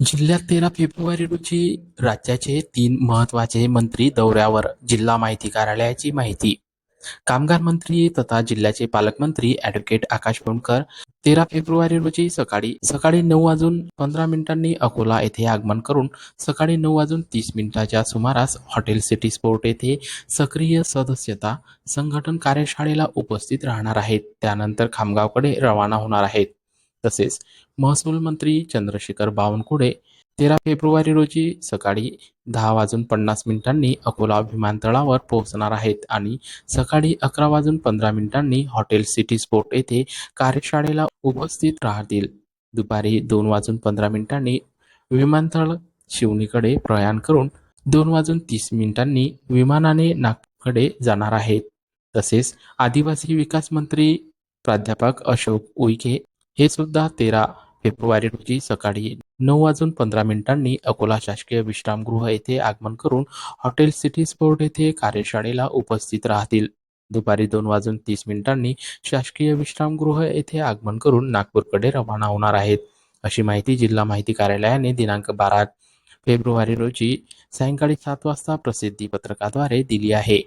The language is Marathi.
जिल्ह्यात तेरा फेब्रुवारी रोजी राज्याचे तीन महत्त्वाचे मंत्री दौऱ्यावर जिल्हा माहिती कार्यालयाची माहिती. कामगार मंत्री तथा जिल्ह्याचे पालकमंत्री ॲडव्होकेट आकाश बोंडकर तेरा फेब्रुवारी रोजी सकाळी सकाळी नऊ वाजून पंधरा मिनिटांनी अकोला येथे आगमन करून सकाळी नऊ वाजून तीस मिनिटाच्या सुमारास हॉटेल सिटी स्पोर्ट येथे सक्रिय सदस्यता संघटन कार्यशाळेला उपस्थित राहणार आहेत. त्यानंतर खामगावकडे रवाना होणार आहेत. तसेच महसूल मंत्री चंद्रशेखर बावनकुळे तेरा फेब्रुवारी रोजी सकाळी दहा वाजून पन्नास मिनिटांनी अकोला विमानतळावर पोहोचणार आहेत आणि सकाळी अकरा वाजून पंधरा मिनिटांनी हॉटेल सिटी स्पोर्ट येथे कार्यशाळेला उपस्थित राहतील. दुपारी दोन वाजून पंधरा मिनिटांनी विमानतळ शिवणीकडे प्रयाण करून दोन वाजून तीस मिनिटांनी विमानाने नागपूरकडे जाणार आहेत. तसेच आदिवासी विकास मंत्री प्राध्यापक अशोक उईके हे सुद्धा तेरा फेब्रुवारी रोजी सकाळी नऊ वाजून पंधरा मिनिटांनी अकोला शासकीय विश्रामगृह येथे आगमन करून हॉटेल सिटी स्पोर्ट येथे कार्यशाळेला उपस्थित राहतील. दुपारी दोन वाजून तीस मिनिटांनी शासकीय विश्रामगृह येथे आगमन करून नागपूरकडे रवाना होणार आहेत. अशी माहिती जिल्हा माहिती कार्यालयाने दिनांक बारा फेब्रुवारी रोजी सायंकाळी सात वाजता प्रसिद्धी पत्रकाद्वारे दिली आहे.